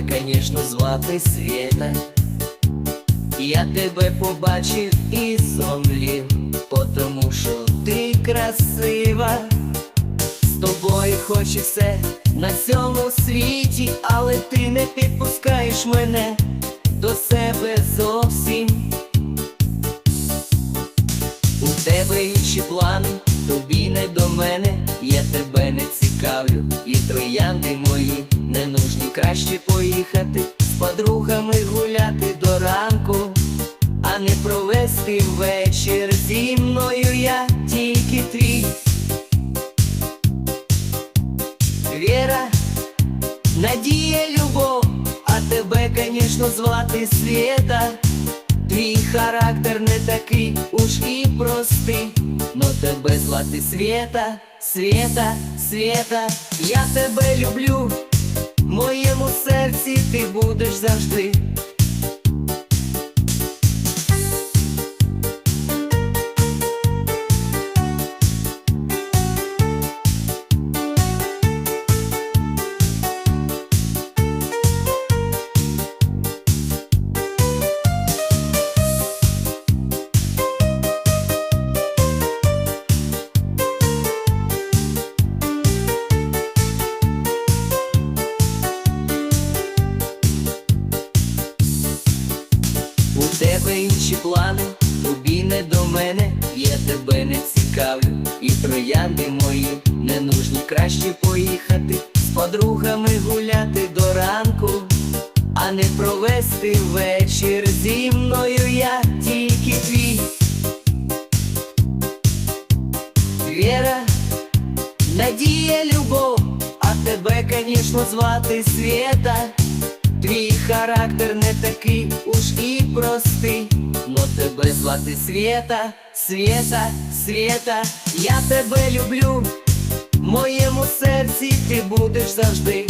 тебе, конечно, звати Свєта. Я тебе побачив і зомлів, потому що ти красива. З тобою хоч і все на цьому світі, але ти не підпускаєш мене до себе зовсім. У тебе інші плани, тобі не до мене, я тебе не цікавлю, і троянди мої не нужні краще поїхати з подругами гуляти до ранку, а не провести вечір зі мною я тільки твій. Віра, надія, любов, а тебе, конечно, звати Свєта. Твій характер не такий уж і простий, но тебе звати Свєта, Свєта, Свєта, я тебе люблю, моєму серці ти будеш завжди. Тебе інші плани, тобі не до мене, я тебе не цікавлю, і троянди мої не нужні краще поїхати з подругами гуляти до ранку, а не провести вечір зі мною я тільки твій. Віра, надія, любов, а тебе, конечно, звати Свєта. Твій характер не такий уж і простий, но тебе звати Свєта, Свєта, Свєта, я тебе люблю, в моєму серці ти будеш завжди.